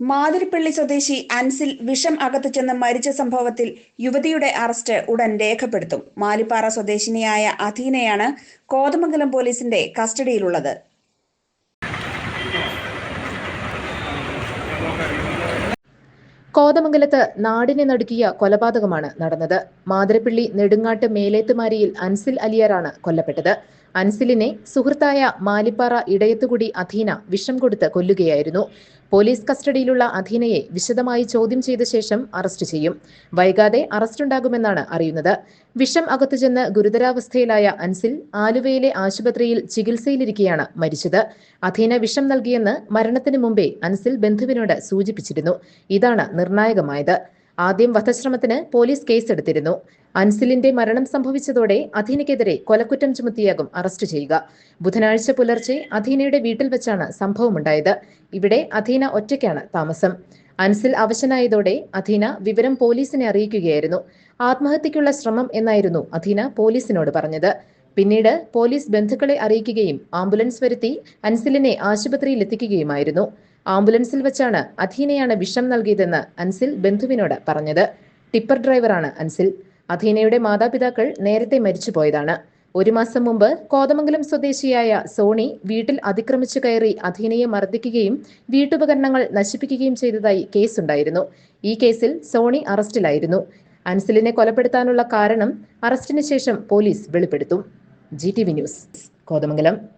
മാതിരിപ്പള്ളി സ്വദേശി അൻസിൽ വിഷം അകത്തു ചെന്ന് മരിച്ച സംഭവത്തിൽ യുവതിയുടെ അറസ്റ്റ് ഉടൻ രേഖപ്പെടുത്തും. മാലിപ്പാറ സ്വദേശിനിയായ അധീനയാണ് കോതമംഗലം പോലീസിന്റെ കസ്റ്റഡിയിലുള്ളത്. കോതമംഗലത്ത് നാടിനെ നടുക്കിയ കൊലപാതകമാണ് നടന്നത്. മാതിരപ്പള്ളി നെടുങ്ങാട്ട് മേലേത്തുമാരിയിൽ അൻസിൽ അലിയാറാണ് കൊല്ലപ്പെട്ടത്. അൻസിലിനെ സുഹൃത്തായ മാലിപ്പാറ ഇടയത്തുകൂടി അധീന വിഷം കൊടുത്ത് കൊല്ലുകയായിരുന്നു. പോലീസ് കസ്റ്റഡിയിലുള്ള അധീനയെ വിശദമായി ചോദ്യം ചെയ്ത ശേഷം അറസ്റ്റ് ചെയ്യും. വൈകാതെ അറസ്റ്റുണ്ടാകുമെന്നാണ് അറിയുന്നത്. വിഷം അകത്തുചെന്ന് ഗുരുതരാവസ്ഥയിലായ അൻസിൽ ആലുവയിലെ ആശുപത്രിയിൽ ചികിത്സയിലിരിക്കെയാണ് മരിച്ചത്. അധീന വിഷം നൽകിയെന്ന് മരണത്തിന് മുമ്പേ അൻസിൽ ബന്ധുവിനോട് സൂചിപ്പിച്ചിരുന്നു. ഇതാണ് നിർണായകമായത്. ആദ്യം വധശ്രമത്തിന് പോലീസ് കേസെടുത്തിരുന്നു. അൻസിലിന്റെ മരണം സംഭവിച്ചതോടെ അധീനയ്ക്കെതിരെ കൊലക്കുറ്റം ചുമത്തിയാകും അറസ്റ്റ് ചെയ്യുക. ബുധനാഴ്ച പുലർച്ചെ അധീനയുടെ വീട്ടിൽ വെച്ചാണ് സംഭവമുണ്ടായത്. ഇവിടെ അധീന ഒറ്റയ്ക്കാണ് താമസം. അൻസിൽ അവശനായതോടെ അധീന വിവരം പോലീസിനെ അറിയിക്കുകയായിരുന്നു. ആത്മഹത്യക്കുള്ള ശ്രമം എന്നായിരുന്നു അധീന പോലീസിനോട് പറഞ്ഞത്. പിന്നീട് പോലീസ് ബന്ധുക്കളെ അറിയിക്കുകയും ആംബുലൻസ് വരുത്തി അൻസിലിനെ ആശുപത്രിയിൽ എത്തിക്കുകയുമായിരുന്നു ആംബുലൻസിൽ വെച്ചാണ് അധീനയാണ് വിഷം നൽകിയതെന്ന് അൻസിൽ ബന്ധുവിനോട് പറഞ്ഞത്. ടിപ്പർ ഡ്രൈവറാണ് അൻസിൽ. അധീനയുടെ മാതാപിതാക്കൾ നേരത്തെ മരിച്ചുപോയതാണ്. ഒരു മാസം മുമ്പ് കോതമംഗലം സ്വദേശിയായ സോണി വീട്ടിൽ അതിക്രമിച്ചു കയറി അധീനയെ മർദ്ദിക്കുകയും വീട്ടുപകരണങ്ങൾ നശിപ്പിക്കുകയും ചെയ്തതായി കേസുണ്ടായിരുന്നു. ഈ കേസിൽ സോണി അറസ്റ്റിലായിരുന്നു. അൻസിലിനെ കൊലപ്പെടുത്താനുള്ള കാരണം അറസ്റ്റിന് ശേഷം police വെളിപ്പെടുത്തും. G T V news Kothamangalam.